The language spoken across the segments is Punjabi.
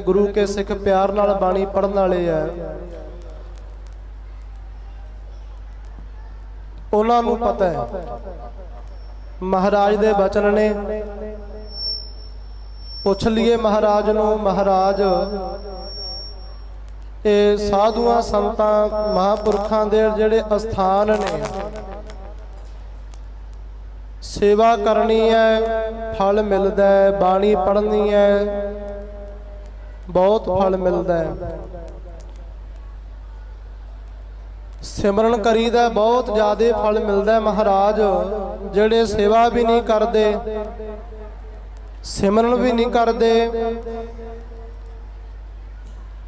ਗੁਰੂ ਕੇ ਸਿੱਖ ਪਿਆਰ ਨਾਲ ਬਾਣੀ ਪੜਨ ਵਾਲੇ ਆ। ਉਹਨਾਂ ਨੂੰ ਪਤਾ ਹੈ। ਮਹਾਰਾਜ ਦੇ ਬਚਨ ਨੇ, ਪੁੱਛ ਲਈਏ ਮਹਾਰਾਜ ਨੂੰ, ਮਹਾਰਾਜ, ਇਹ ਸਾਧੂਆਂ, ਸੰਤਾਂ, ਮਹਾਪੁਰਖਾਂ ਦੇ ਜਿਹੜੇ ਅਸਥਾਨ ਨੇ, ਸੇਵਾ ਕਰਨੀ ਹੈ, ਫਲ ਮਿਲਦਾ ਹੈ, ਬਾਣੀ ਪੜ੍ਹਨੀ ਹੈ ਬਹੁਤ ਫਲ ਮਿਲਦਾ ਹੈ। ਸਿਮਰਨ ਕਰੀਦਾ ਬਹੁਤ ਜ਼ਿਆਦਾ ਫਲ ਮਿਲਦਾ ਮਹਾਰਾਜ ਜਿਹੜੇ ਸੇਵਾ ਵੀ ਨਹੀਂ ਕਰਦੇ ਸਿਮਰਨ ਵੀ ਨਹੀਂ ਕਰਦੇ।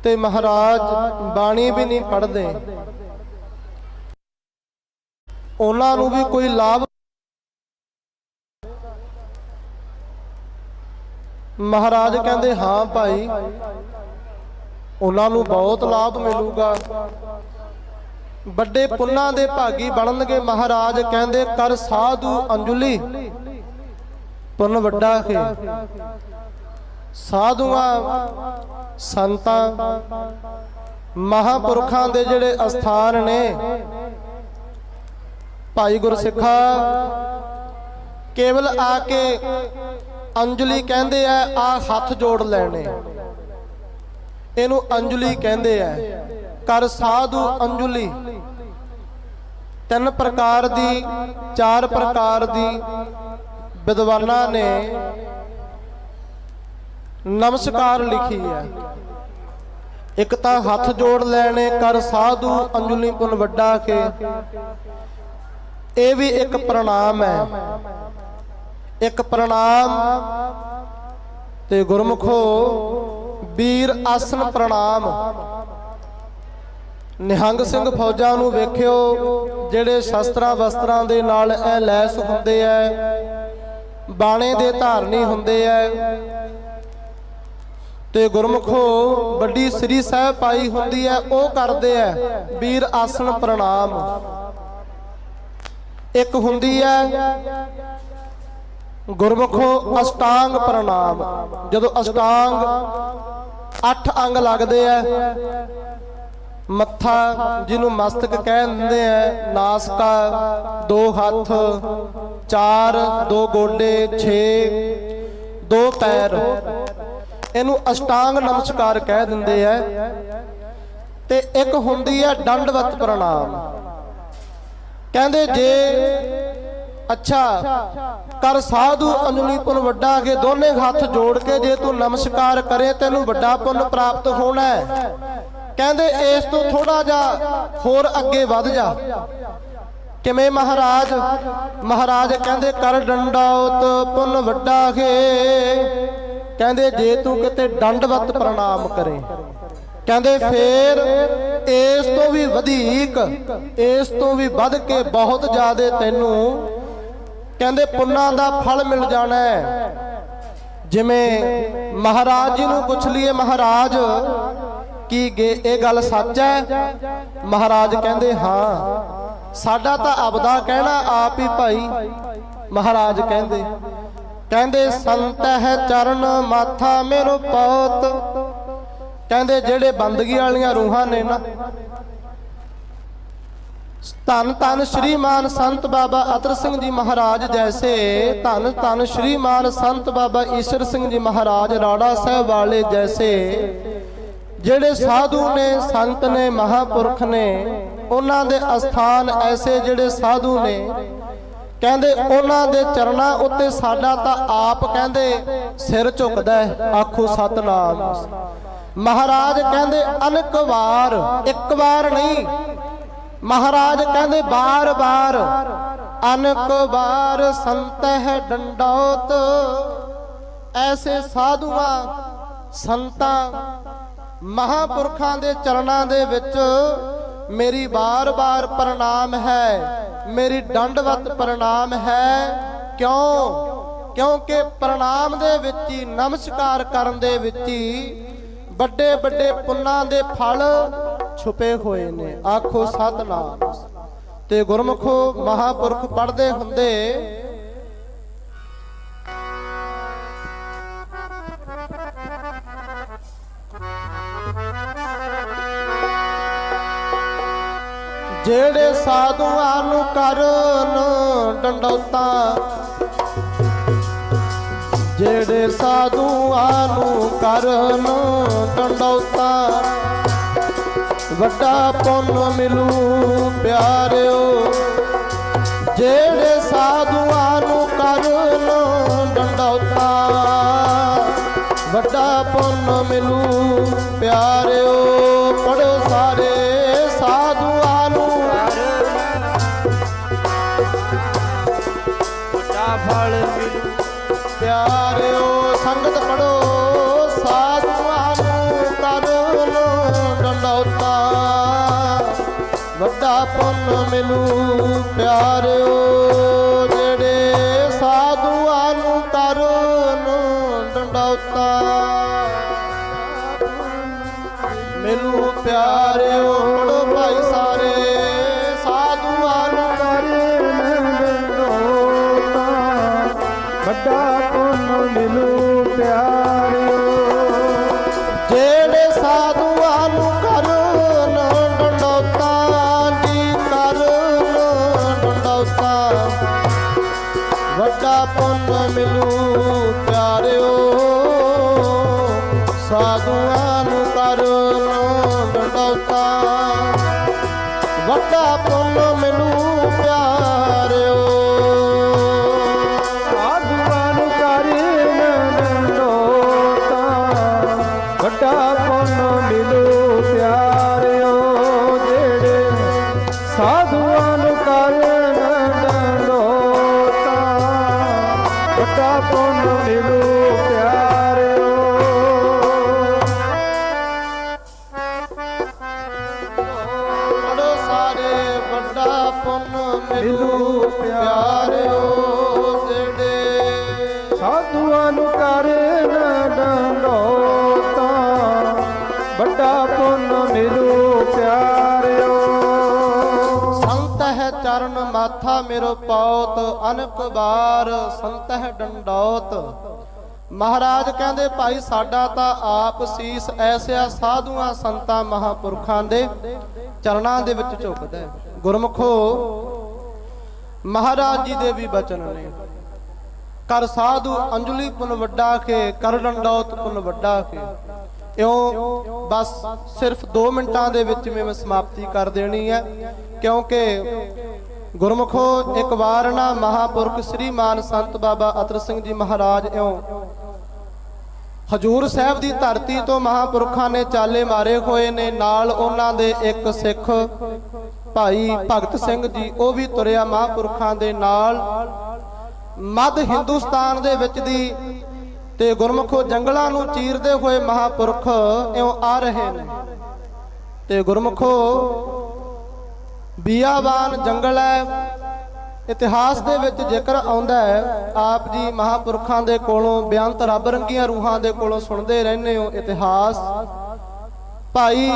ਤੇ ਮਹਾਰਾਜ ਬਾਣੀ ਵੀ ਨਹੀਂ ਪੜ੍ਹਦੇ। ਉਹਨਾਂ ਨੂੰ ਵੀ ਕੋਈ ਲਾਭ ਮਹਾਰਾਜ ਕਹਿੰਦੇ, ਹਾਂ ਭਾਈ, ਉਹਨਾਂ ਨੂੰ ਬਹੁਤ ਲਾਭ ਮਿਲੂਗਾ। ਵੱਡੇ ਪੁੰਨਾਂ ਦੇ ਭਾਗੀ ਬਣਨਗੇ। ਮਹਾਰਾਜ ਕਹਿੰਦੇ, ਕਰ ਸਾਧੂ ਅੰਜੁਲੀ, ਪੁੰਨ ਵੱਡਾ ਹੈ ਸਾਧੂਆਂ, ਸੰਤਾਂ, ਮਹਾਪੁਰਖਾਂ ਦੇ ਜਿਹੜੇ ਅਸਥਾਨ ਨੇ, ਭਾਈ ਗੁਰਸਿੱਖਾ, ਕੇਵਲ ਆ ਕੇ ਅੰਜਲੀ ਕਹਿੰਦੇ ਆ ਆ ਹੱਥ ਜੋੜ ਲੈਣੇ। ਇਹਨੂੰ ਅੰਜਲੀ ਕਹਿੰਦੇ ਆ। ਕਰ ਸਾਧੂ ਅੰਜਲੀ। ਤਿੰਨ ਪ੍ਰਕਾਰ ਦੀ, ਚਾਰ ਪ੍ਰਕਾਰ ਦੀ ਵਿਦਵਾਨਾਂ ਨੇ ਨਮਸਕਾਰ ਲਿਖੀ ਹੈ ਇੱਕ ਤਾਂ ਹੱਥ ਜੋੜ ਲੈਣੇ, ਕਰ ਸਾਧੂ ਅੰਜਲੀ ਪੁਨ ਵੱਡਾ ਕੇ। ਇਹ ਵੀ ਇੱਕ ਪ੍ਰਣਾਮ ਹੈ। ਇੱਕ ਪ੍ਰਣਾਮ ਤੇ ਗੁਰਮੁਖੋ ਵੀਰ ਆਸਨ ਪ੍ਰਣਾਮ। ਨਿਹੰਗ ਸਿੰਘ ਫੌਜਾਂ ਨੂੰ ਵੇਖਿਓ, ਜਿਹੜੇ ਸ਼ਸਤਰਾਂ ਵਸਤਰਾਂ ਦੇ ਨਾਲ ਇਹ ਲੈਸ ਹੁੰਦੇ ਐ, ਬਾਣੇ ਦੇ ਧਾਰਨੀ ਹੁੰਦੇ ਐ। ਤੇ ਗੁਰਮੁਖੋ ਵੱਡੀ ਸ੍ਰੀ ਸਾਹਿਬ ਪਾਈ ਹੁੰਦੀ ਐ, ਉਹ ਕਰਦੇ ਐ, ਵੀਰ ਆਸਨ ਪ੍ਰਣਾਮ। ਇੱਕ ਹੁੰਦੀ ਐ ਗੁਰਮੁਖੋ ਅਸ਼ਟਾਂਗ ਪ੍ਰਣਾਮ। ਜਦੋਂ ਅਸ਼ਟਾਂਗ 8 ਅੰਗ ਲੱਗਦੇ ਐ ਮੱਥਾ ਜਿਹਨੂੰ ਮਸਤਕ ਕਹਿ ਦਿੰਦੇ ਨਾਸਕਾ, ਦੋ ਹੱਥ, ਚਾਰ, ਦੋ ਗੋਡੇ 6 ਦੋ ਪੈਰ। ਇਹਨੂੰ ਅਸ਼ਟਾਂਗ ਨਮਸਕਾਰ ਕਹਿ ਦਿੰਦੇ ਐ ਤੇ ਇੱਕ ਹੁੰਦੀ ਐ ਦੰਡਵਤ ਪ੍ਰਣਾਮ। ਕਹਿੰਦੇ ਜੇ ਅੱਛਾ, ਕਰ ਸਾਧੂ ਅੰਜਲੀ ਪੁੰਨ ਵੱਡਾ ਕੇ ਦੋਨੇ ਹੱਥ ਜੋੜ ਕੇ ਜੇ ਤੂੰ ਨਮਸਕਾਰ ਕਰੇ, ਤੈਨੂੰ ਵੱਡਾ ਪੁੰਨ ਪ੍ਰਾਪਤ ਹੋਣਾ ਹੈ। ਕਹਿੰਦੇ, ਇਸ ਤੋਂ ਥੋੜਾ ਜਿਹਾ ਹੋਰ ਅੱਗੇ ਵੱਧ ਜਾ। ਕਿਵੇਂ ਮਹਾਰਾਜ? ਮਹਾਰਾਜ ਕਹਿੰਦੇ, ਕਰ ਡੰਡਾਉਤ ਪੁੰਨ ਵੱਡਾ ਕੇ। ਕਹਿੰਦੇ, ਜੇ ਤੂੰ ਕਿਤੇ ਡੰਡਵਤ ਪ੍ਰਣਾਮ ਕਰੇ। ਕਹਿੰਦੇ, ਫੇਰ ਇਸ ਤੋਂ ਵੀ ਵਧੇਕ, ਇਸ ਤੋਂ ਵੀ ਵੱਧ ਕੇ ਬਹੁਤ ਜ਼ਿਆਦਾ ਤੈਨੂੰ ਕਹਿੰਦੇ ਪੁੰਨਾਂ ਦਾ ਫਲ ਮਿਲ ਜਾਣਾ ਜਿਵੇਂ ਮਹਾਰਾਜ ਜੀ ਨੂੰ ਪੁੱਛ ਲਈਏ, ਮਹਾਰਾਜ, ਕੀ ਇਹ ਗੱਲ ਸੱਚ ਹੈ? ਮਹਾਰਾਜ ਕਹਿੰਦੇ, ਹਾਂ, ਸਾਡਾ ਤਾਂ ਆਪਦਾ ਕਹਿਣਾ ਆਪ ਹੀ ਭਾਈ। ਮਹਾਰਾਜ ਕਹਿੰਦੇ ਕਹਿੰਦੇ, ਸੰਤ ਹੈ ਚਰਨ ਮਾਥਾ ਮੇਰੋ ਪੌਤ। ਕਹਿੰਦੇ, ਜਿਹੜੇ ਬੰਦਗੀ ਵਾਲੀਆਂ ਰੂਹਾਂ ਨੇ ਨਾ ਧੰਨ ਧੰਨ ਸ਼੍ਰੀਮਾਨ ਸੰਤ ਬਾਬਾ ਅਤਰ ਸਿੰਘ ਜੀ ਮਹਾਰਾਜ ਜੈਸੇ, ਧੰਨ ਧੰਨ ਸ਼੍ਰੀਮਾਨ ਸੰਤ ਬਾਬਾ ਈਸ਼ਰ ਸਿੰਘ ਜੀ ਮਹਾਰਾਜ ਰਾੜਾ ਸਾਹਿਬ ਵਾਲੇ ਜੈਸੇ। ਜਿਹੜੇ ਸਾਧੂ ਨੇ, ਸੰਤ ਨੇ, ਮਹਾਪੁਰਖ ਨੇ, ਉਹਨਾਂ ਦੇ ਅਸਥਾਨ ਐਸੇ ਜਿਹੜੇ ਸਾਧੂ ਨੇ, ਕਹਿੰਦੇ ਉਹਨਾਂ ਦੇ ਚਰਨਾਂ ਉੱਤੇ ਸਾਡਾ ਤਾਂ ਆਪ ਕਹਿੰਦੇ ਸਿਰ ਝੁਕਦਾ ਆਖੋ ਸਤਨਾਮ। ਮਹਾਰਾਜ ਕਹਿੰਦੇ ਅਨਕ ਵਾਰ, ਇੱਕ ਵਾਰ ਨਹੀਂ ਮਹਾਰਾਜ ਕਹਿੰਦੇ ਬਾਰ-ਬਾਰ ਅਨਕ ਵਾਰ ਸੰਤਹਿ ਡੰਡੌਤ। ਐਸੇ ਸਾਧੂਆਂ, ਸੰਤਾਂ, ਮਹਾਪੁਰਖਾਂ ਦੇ ਚਰਨਾਂ ਦੇ ਵਿੱਚ ਮੇਰੀ ਬਾਰ-ਬਾਰ ਪ੍ਰਣਾਮ ਹੈ, ਮੇਰੀ ਡੰਡਵਤ ਪ੍ਰਣਾਮ ਹੈ। ਕਿਉਂ? ਕਿਉਂਕਿ ਪ੍ਰਣਾਮ ਦੇ ਵਿੱਚ ਹੀ, ਨਮਸਕਾਰ ਕਰਨ ਦੇ ਵਿੱਚ ਹੀ ਵੱਡੇ ਵੱਡੇ ਪੁੰਨਾਂ ਦੇ ਫਲ ਛੁਪੇ ਹੋਏ ਨੇ। ਆਖੋ, ਸਤਨਾਮ। ਤੇ ਗੁਰਮਖੋ ਮਹਾਪੁਰਖ ਪੜਦੇ ਹੁੰਦੇ ਜਿਹੜੇ ਸਾਧੂਆਂ ਨੂੰ ਕਰਨ ਡੰਡੌਤਾ, ਜਿਹੜੇ ਸਾਧੂਆਂ ਨੂੰ ਕਰਨ ਡੰਡੋਤਾ ਵੱਡਾ ਪੁੰਨ ਮਿਲੂ ਪਿਆਰਿਓ। ਜਿਹੜੇ ਸਾਧੂਆਂ ਨੂੰ ਕਰਨ ਡੰਡੌਤਾ ਵੱਡਾ ਪੁੰਨ ਮਿਲੂ ਪਿਆਰਿਓ। ਪੜੋ ਸਾਰੇ ਸਾਧੂਆਂ ਨੂੰ। ਵੱਡਾ ਫਲ ਮਿਲੂ। ਪਿਆਰਿਓ ਸੰਗਤ ਪੜੋ ਪੁੰਨ ਮਿਲੂ ਪਿਆਰਿਓ, ਜਿਹੜੇ ਸਾਧੂਆਂ ਨੂੰ ਕਰਨ ਡੰਡੌਤਾ ਮੈਨੂੰ ਪਿਆਰਿਓ ਪੜੋ ਭਾਈ ਸਾਰੇ ਸਾਧੂਆਂ ਨੂੰ ਵੱਡਾ ਪੁੰਨ ਸੰਤ ਚਰਨ ਮਾਥਾ ਮੇਰੋ ਪੌਤ, ਅਨਕ ਬਾਰ ਸੰਤ ਡੰਡੌਤ। ਮਹਾਰਾਜ ਕਹਿੰਦੇ, ਭਾਈ, ਸਾਡਾ ਤਾਂ ਆਪ ਸੀਸ ਐਸਿਆ ਸਾਧੂਆਂ, ਸੰਤਾਂ, ਮਹਾਪੁਰਖਾਂ ਦੇ ਚਰਨਾਂ ਦੇ ਵਿੱਚ ਝੁਕਦਾ ਹੈ। ਗੁਰਮਖੋ, ਮਹਾਰਾਜ ਜੀ ਦੇ ਵੀ ਬਚਨ ਨੇ। ਕਰ ਸਾਧੂ ਅੰਜਲੀ ਪੁਨ ਵੱਡਾ ਕੇ, ਕਰ ਡੰਡੌਤ ਪੁਨ ਵੱਡਾ ਕੇ। ਇਉਂ ਬਸ ਸਿਰਫ 2 ਮਿੰਟਾਂ ਦੇ ਵਿੱਚ ਮੈਂ ਸਮਾਪਤੀ ਕਰ ਦੇਣੀ ਹੈ, ਕਿਉਂਕਿ ਗੁਰਮਖੋ, ਇੱਕ ਵਾਰ ਨਾ ਮਹਾਪੁਰਖ ਸ੍ਰੀ ਮਾਨ ਸੰਤ ਬਾਬਾ ਅਤਰ ਸਿੰਘ ਜੀ ਮਹਾਰਾਜ ਇਉਂ ਹਜੂਰ ਸਾਹਿਬ ਦੀ ਧਰਤੀ ਤੋਂ ਮਹਾਪੁਰਖਾਂ ਨੇ ਚਾਲੇ ਮਾਰੇ ਹੋਏ ਨੇ, ਨਾਲ ਉਹਨਾਂ ਦੇ ਇੱਕ ਸਿੱਖ ਭਾਈ ਭਗਤ ਸਿੰਘ ਜੀ, ਉਹ ਵੀ ਤੁਰਿਆ ਮਹਾਪੁਰਖਾਂ ਦੇ ਨਾਲ। ਮੱਧ ਹਿੰਦੁਸਤਾਨ ਦੇ ਵਿੱਚ ਦੀ ਤੇ ਗੁਰਮਖੋ ਜੰਗਲਾਂ ਨੂੰ ਚੀਰਦੇ ਹੋਏ ਮਹਾਪੁਰਖ ਇਉਂ ਆ ਰਹੇ ਨੇ। ਤੇ ਗੁਰਮਖੋ ਬੀਆਬਾਨ ਜੰਗਲ ਹੈ। ਇਤਿਹਾਸ ਦੇ ਵਿੱਚ ਜ਼ਿਕਰ ਆਉਂਦਾ ਹੈ, ਆਪ ਜੀ ਮਹਾਪੁਰਖਾਂ ਦੇ ਕੋਲੋਂ ਬਿਆੰਤ ਰੱਬ ਰੰਗੀਆਂ ਰੂਹਾਂ ਦੇ ਕੋਲੋਂ ਸੁਣਦੇ ਰਹਿੰਦੇ ਹੋ। ਇਤਿਹਾਸ ਭਾਈ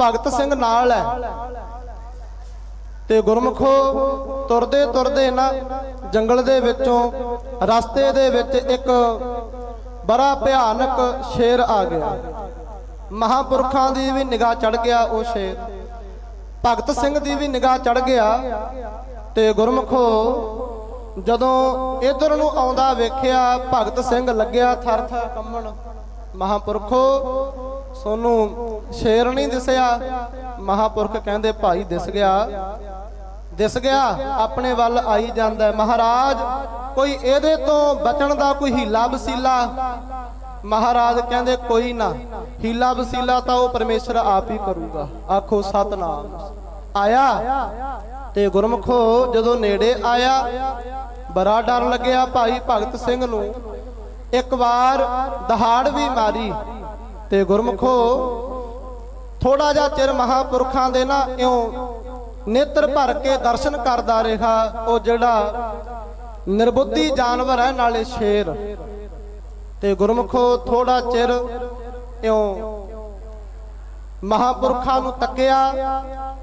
ਭਗਤ ਸਿੰਘ ਨਾਲ ਹੈ। ਤੇ ਗੁਰਮਖੋ ਤੁਰਦੇ ਤੁਰਦੇ ਨਾ ਜੰਗਲ ਦੇ ਵਿੱਚੋਂ, ਰਸਤੇ ਦੇ ਵਿੱਚ ਇੱਕ ਬੜਾ ਭਿਆਨਕ ਸ਼ੇਰ ਆ ਗਿਆ। ਮਹਾਪੁਰਖਾਂ ਦੀ ਵੀ ਨਿਗਾਹ ਚੜ ਗਿਆ ਉਹ ਸ਼ੇਰ। ਭਗਤ ਸਿੰਘ ਦੀ ਵੀ ਨਿਗਾਹ ਚੜ ਗਿਆ ਤੇ ਗੁਰਮਖੋ, ਜਦੋਂ ਇਧਰ ਨੂੰ ਆਉਂਦਾ ਵੇਖਿਆ, ਭਗਤ ਸਿੰਘ ਲੱਗਿਆ ਥਰਥ ਥਰ ਕੰਬਣ ਮਹਾਪੁਰਖੋ, ਸੋਨੂੰ ਸ਼ੇਰ ਨਹੀਂ ਦਿਸਿਆ। ਮਹਾਪੁਰਖ ਕਹਿੰਦੇ, ਭਾਈ ਦਿਸ ਗਿਆ। ਦਿਸ ਗਿਆ, ਆਪਣੇ ਵੱਲ ਆਈ ਜਾਂਦਾ ਮਹਾਰਾਜ ਕੋਈ ਇਹਦੇ ਤੋਂ ਬਚਣ ਦਾ ਕੋਈ ਹੀਲਾ ਵਸੀਲਾ? ਮਹਾਰਾਜ ਕਹਿੰਦੇ, ਕੋਈ ਨਾ। ਹੀਲਾ ਵਸੀਲਾ ਤਾਂ ਉਹ ਪਰਮੇਸ਼ਰ ਆਪ ਹੀ ਕਰੂਗਾ। ਆਖੋ, ਸਤਨਾਮ। ਆਇਆ ਤੇ ਗੁਰਮਖੋ, ਜਦੋਂ ਨੇੜੇ ਆਇਆ, ਬੜਾ ਡਰ ਲੱਗਿਆ ਭਾਈ ਭਗਤ ਸਿੰਘ ਨੂੰ। ਇੱਕ ਵਾਰ ਦਹਾੜ ਵੀ ਮਾਰੀ ਤੇ ਗੁਰਮਖੋ ਥੋੜਾ ਜਿਹਾ ਚਿਰ ਮਹਾਪੁਰਖਾਂ ਦੇ ਨਾ ਇਉਂ ਨੇਤਰ ਭਰ ਕੇ ਦਰਸ਼ਨ ਕਰਦਾ ਰਿਹਾ, ਉਹ ਜਿਹੜਾ ਨਿਰਬੁੱਧੀ ਜਾਨਵਰ ਹੈ, ਨਾਲੇ ਸ਼ੇਰ। ਤੇ ਗੁਰਮਖੋ ਥੋੜਾ ਚਿਰ ਇਉਂ ਮਹਾਪੁਰਖਾਂ ਨੂੰ ਤੱਕਿਆ।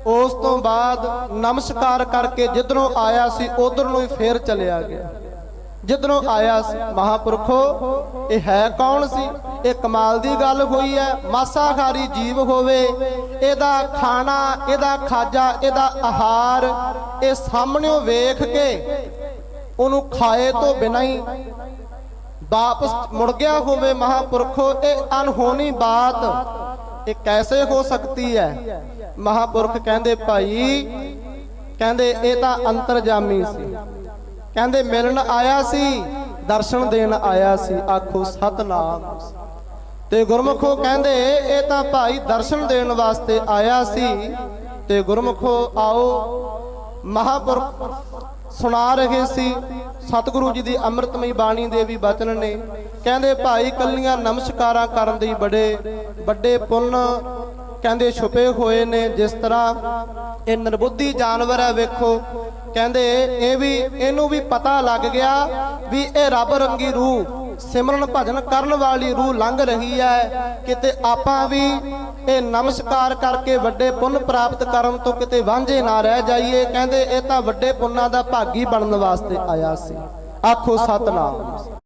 ਉਸ ਤੋਂ ਬਾਅਦ ਨਮਸਕਾਰ ਕਰਕੇ ਜਿੱਧਰੋਂ ਆਇਆ ਸੀ, ਉਧਰ ਨੂੰ ਹੀ ਫੇਰ ਚਲਿਆ ਗਿਆ। ਜਿੱਧਰੋਂ ਆਇਆ ਸੀ, ਮਹਾਪੁਰਖੋ, ਇਹ ਹੈ ਕੌਣ ਸੀ? ਇਹ ਕਮਾਲ ਦੀ ਗੱਲ ਹੋਈ ਹੈ, ਮਾਸਾਹਾਰੀ ਜੀਵ ਹੋਵੇ, ਇਹਦਾ ਖਾਣਾ, ਇਹਦਾ ਖਾਜਾ, ਇਹਦਾ ਆਹਾਰ, ਇਹ ਸਾਹਮਣਿਓਂ ਵੇਖ ਕੇ ਉਹਨੂੰ ਖਾਏ ਤੋਂ ਬਿਨਾਂ ਹੀ ਵਾਪਸ ਮੁੜ ਗਿਆ ਹੋਵੇ ਮਹਾਪੁਰਖੋ, ਇਹ ਅਨਹੋਣੀ ਬਾਤ। ਇਹ ਕੈਸੇ ਹੋ ਸਕਤੀ ਹੈ? ਮਹਾਪੁਰਖ ਕਹਿੰਦੇ, ਭਾਈ, ਕਹਿੰਦੇ, ਇਹ ਤਾਂ ਅੰਤਰਜਾਮੀ ਸੀ। ਕਹਿੰਦੇ, ਮਿਲਣ ਆਇਆ ਸੀ, ਦਰਸ਼ਨ ਦੇਣ ਆਇਆ ਸੀ, ਆਖੋ, ਸਤਨਾਮ ਤੇ ਗੁਰਮੁਖੋ ਕਹਿੰਦੇ, ਇਹ ਤਾਂ ਭਾਈ ਦਰਸ਼ਨ ਦੇਣ ਵਾਸਤੇ ਆਇਆ ਸੀ। ਤੇ ਗੁਰਮੁਖੋ, ਆਓ, ਮਹਾਪੁਰਖ ਸੁਣਾ ਰਹੇ ਸੀ, ਸਤਿਗੁਰੂ ਜੀ ਦੀ ਅੰਮ੍ਰਿਤਮਈ ਬਾਣੀ ਦੇ ਵੀ ਬਚਨ ਨੇ। ਕਹਿੰਦੇ, ਭਾਈ ਕੱਲੀਆਂ ਨਮਸਕਾਰਾਂ ਕਰਨ ਦੇ ਬੜੇ ਵੱਡੇ ਪੁੰਨ ਕਹਿੰਦੇ ਛੁਪੇ ਹੋਏ ਨੇ। ਜਿਸ ਤਰ੍ਹਾਂ ਇਹ ਨਿਰਬੁੱਧੀ ਜਾਨਵਰ ਹੈ, ਵੇਖੋ। ਕਹਿੰਦੇ, ਇਹ ਵੀ, ਇਹਨੂੰ ਵੀ ਪਤਾ ਲੱਗ ਗਿਆ ਵੀ ਇਹ ਰੱਬ ਰੰਗੀ ਰੂਹ ਸਿਮਰਨ ਭਜਨ ਕਰਨ ਵਾਲੀ ਰੂਹ ਲੰਘ ਰਹੀ ਹੈ। ਕਿਤੇ ਆਪਾਂ ਵੀ ਇਹ ਨਮਸਕਾਰ ਕਰਕੇ ਵੱਡੇ ਪੁੰਨ ਪ੍ਰਾਪਤ ਕਰਨ ਤੋਂ ਕਿਤੇ ਵਾਂਝੇ ਨਾ ਰਹਿ ਜਾਈਏ, ਕਹਿੰਦੇ ਇਹ ਤਾਂ ਵੱਡੇ ਪੁੰਨਾਂ ਦਾ ਭਾਗੀ ਬਣਨ ਵਾਸਤੇ ਆਇਆ ਸੀ। ਆਖੋ ਸਤਨਾਮ।